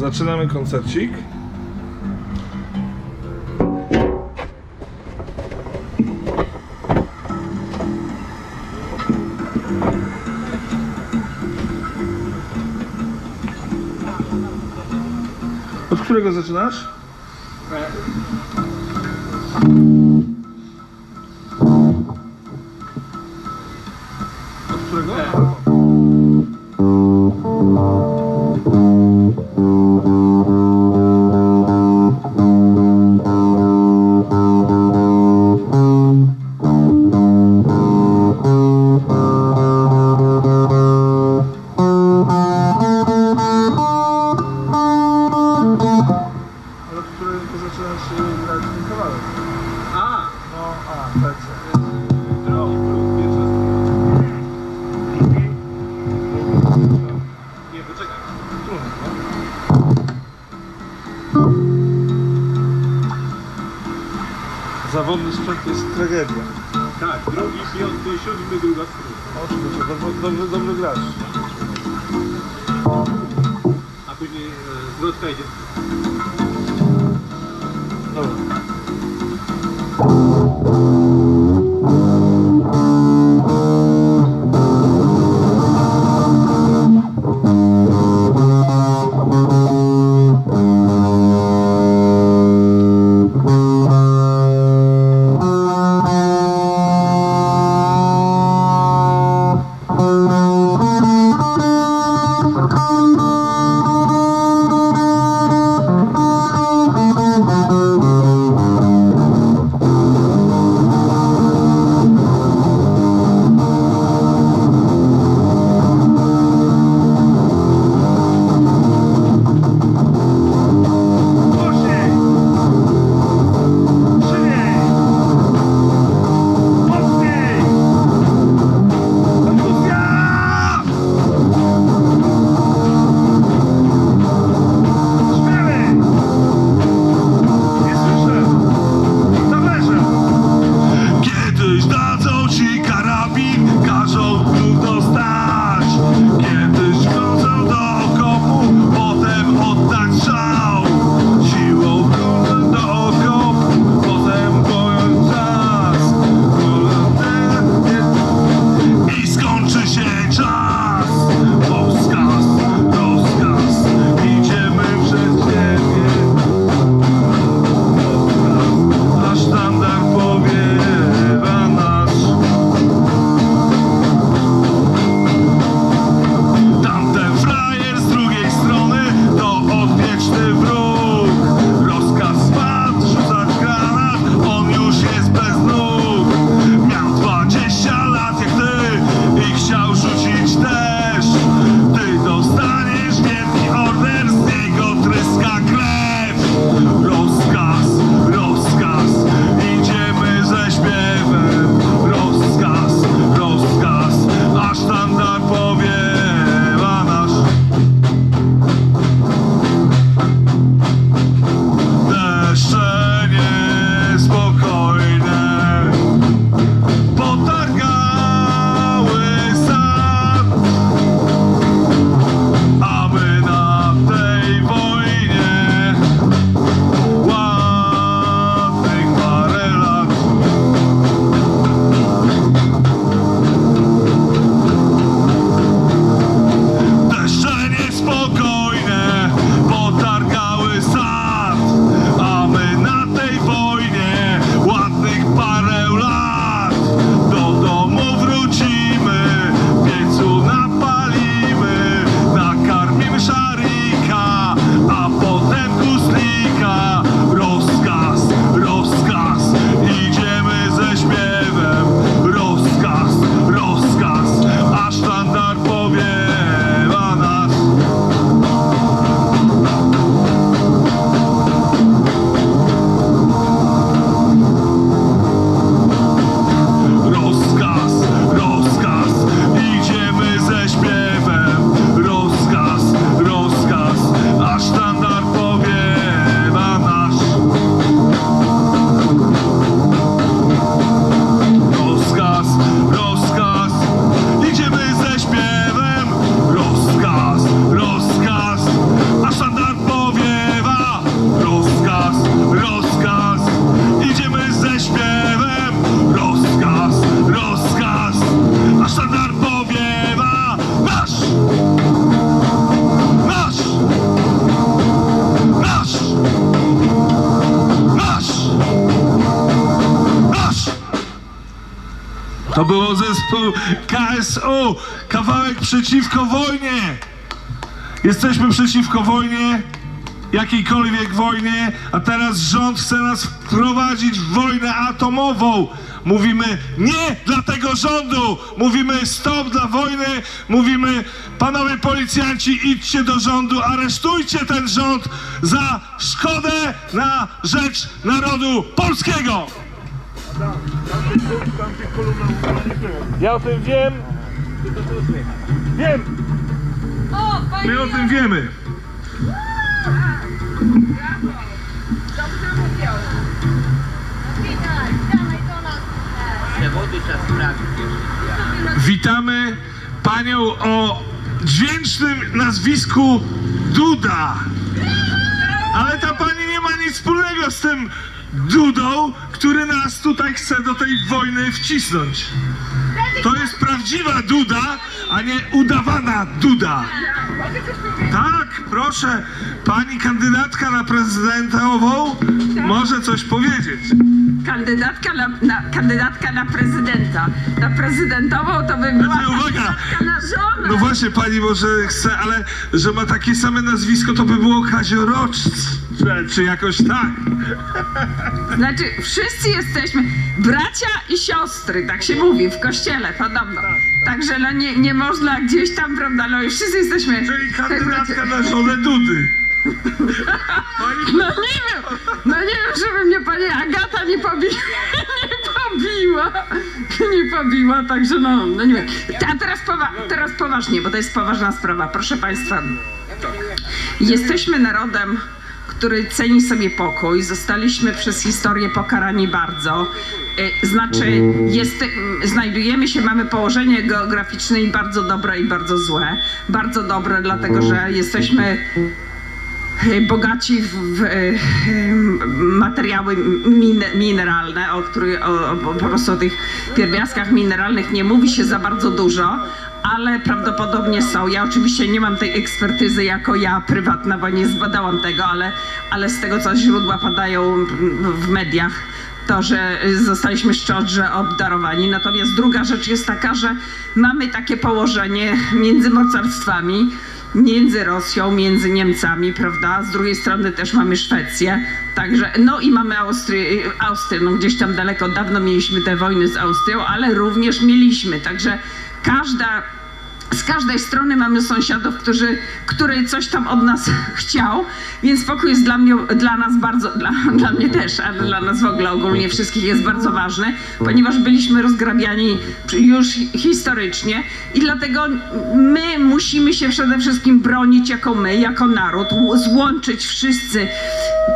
Zaczynamy koncercik. Od którego zaczynasz? Zawodny sprzęt to jest tragedia. Tak, drugi, piąty, siódmy, druga strona. Oczywiście, dobrze, dobrze, dobrze grasz. A później e, zwrotka idzie. Dobra. To było zespół KSU. Kawałek przeciwko wojnie. Jesteśmy przeciwko wojnie, jakiejkolwiek wojnie, a teraz rząd chce nas wprowadzić w wojnę atomową. Mówimy nie dla tego rządu, mówimy stop dla wojny, mówimy panowie policjanci idźcie do rządu, aresztujcie ten rząd za szkodę na rzecz narodu polskiego. Ja o tym wiem. Wiem, my o tym wiemy. Witamy panią o dźwięcznym nazwisku Duda. Ale ta pani nie ma nic wspólnego z tym Dudą, który nas tutaj chce do tej wojny wcisnąć. To jest prawdziwa Duda, a nie udawana Duda. Tak, proszę, pani kandydatka na prezydentową może coś powiedzieć. Kandydatka na, na, kandydatka na prezydenta. Na prezydentową to by była Znaczy, uwaga. kandydatka na żonę. No właśnie, pani może chce, ale że ma takie same nazwisko, to by było Kazioroczc. Czy, czy jakoś tak. Znaczy, wszyscy jesteśmy bracia i siostry, tak się mówi w kościele, podobno. Także no nie, nie można gdzieś tam, prawda, no i wszyscy jesteśmy... Czyli kandydatka na żonę Dudy. No nie wiem, no nie wiem, żeby mnie pani Agata nie pobiła, nie pobiła, nie pobiła, także no, no nie wiem. A teraz, powa- teraz poważnie, bo to jest poważna sprawa, proszę państwa. Jesteśmy narodem, który ceni sobie pokój, zostaliśmy przez historię pokarani bardzo. Y, Znaczy, jest, znajdujemy się, mamy położenie geograficzne i bardzo dobre i bardzo złe. Bardzo dobre, dlatego że jesteśmy e, bogaci w, w e, materiały min, mineralne, o których o, o, po prostu o tych pierwiastkach mineralnych nie mówi się za bardzo dużo, ale prawdopodobnie są. Ja oczywiście nie mam tej ekspertyzy jako ja prywatna, bo nie zbadałam tego, ale, ale z tego co źródła padają w mediach, to, że zostaliśmy szczodrze obdarowani. Natomiast druga rzecz jest taka, że mamy takie położenie między mocarstwami, między Rosją, między Niemcami, prawda? Z drugiej strony też mamy Szwecję, także, no i mamy Austrię, Austrię, no gdzieś tam daleko, dawno mieliśmy te wojny z Austrią, ale również mieliśmy, także każda z każdej strony mamy sąsiadów, którzy, który coś tam od nas chciał, więc pokój jest dla mnie, dla nas bardzo, dla, dla mnie też, ale dla nas w ogóle ogólnie wszystkich jest bardzo ważny, ponieważ byliśmy rozgrabiani już historycznie i dlatego my musimy się przede wszystkim bronić jako my, jako naród, złączyć wszyscy,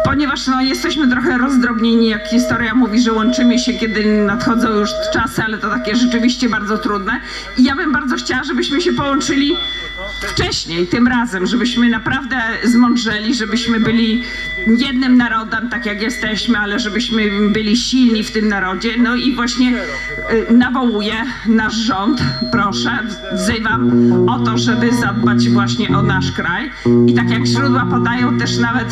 ponieważ no, jesteśmy trochę rozdrobnieni, jak historia mówi, że łączymy się, kiedy nadchodzą już czasy, ale to takie rzeczywiście bardzo trudne i ja bym bardzo chciała, żebyśmy się połączyli wcześniej, tym razem, żebyśmy naprawdę zmądrzeli, żebyśmy byli jednym narodem, tak jak jesteśmy, ale żebyśmy byli silni w tym narodzie. No i właśnie y, nawołuję nasz rząd, proszę, wzywam o to, żeby zadbać właśnie o nasz kraj. I tak jak źródła podają też nawet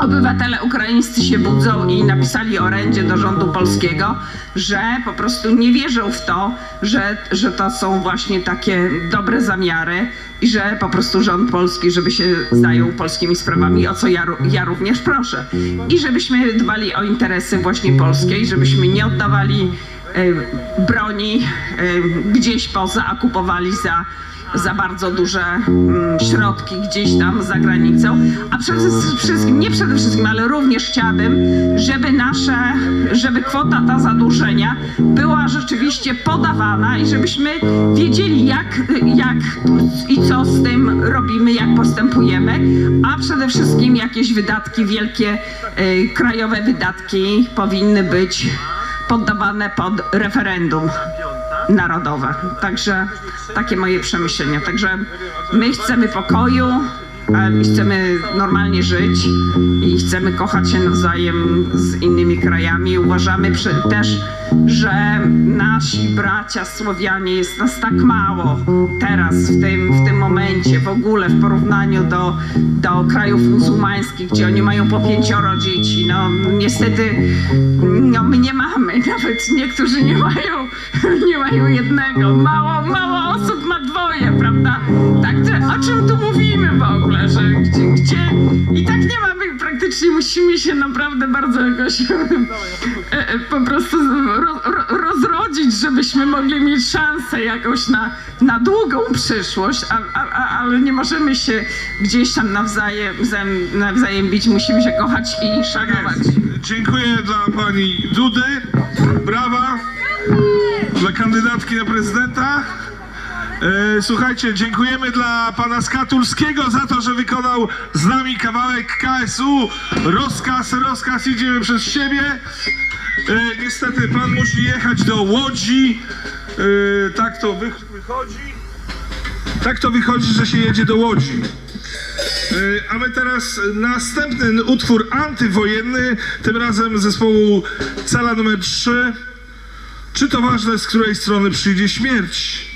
Obywatele ukraińscy się budzą i napisali orędzie do rządu polskiego, że po prostu nie wierzą w to, że, że to są właśnie takie dobre zamiary i że po prostu rząd polski, żeby się zajął polskimi sprawami, o co ja, ja również proszę. I żebyśmy dbali o interesy właśnie polskie i żebyśmy nie oddawali broni e, gdzieś poza, kupowali za za bardzo duże mm, środki gdzieś tam za granicą, a przede wszystkim, nie przede wszystkim, ale również chciałabym, żeby nasze, żeby kwota ta zadłużenia była rzeczywiście podawana i żebyśmy wiedzieli jak, jak i co z tym robimy, jak postępujemy, a przede wszystkim jakieś wydatki, wielkie y, krajowe wydatki powinny być poddawane pod referendum narodowe. Także takie moje przemyślenia. Także my chcemy pokoju, e, my chcemy normalnie żyć i chcemy kochać się nawzajem z innymi krajami. Uważamy też, że nasi bracia Słowianie jest nas tak mało teraz, w tym, w tym momencie, w ogóle w porównaniu do, do krajów muzułmańskich, gdzie oni mają po pięcioro dzieci. No niestety no, my nie mamy, nawet niektórzy nie mają, nie mają jednego. Mało, mało osób ma dwoje, prawda? Także o czym tu mówimy w ogóle, że gdzie, gdzie i tak nie mamy, praktycznie musimy się naprawdę bardzo jakoś e, e, po prostu ro, ro, rozrodzić, żebyśmy mogli mieć szansę jakąś na, na długą przyszłość, a, a, a, ale nie możemy się gdzieś tam nawzajem, nawzajem bić, musimy się kochać i szanować. Dziękuję dla pani Dudy. Brawa. Dla kandydatki na prezydenta. E, słuchajcie, dziękujemy dla pana Skatulskiego za to, że wykonał z nami kawałek KSU. Rozkaz, rozkaz, idziemy przez siebie. E, niestety pan musi jechać do Łodzi. E, tak to wy, wychodzi. Tak to wychodzi, że się jedzie do Łodzi. A my teraz następny utwór antywojenny, tym razem zespołu Cala numer 3. Czy to ważne, z której strony przyjdzie śmierć?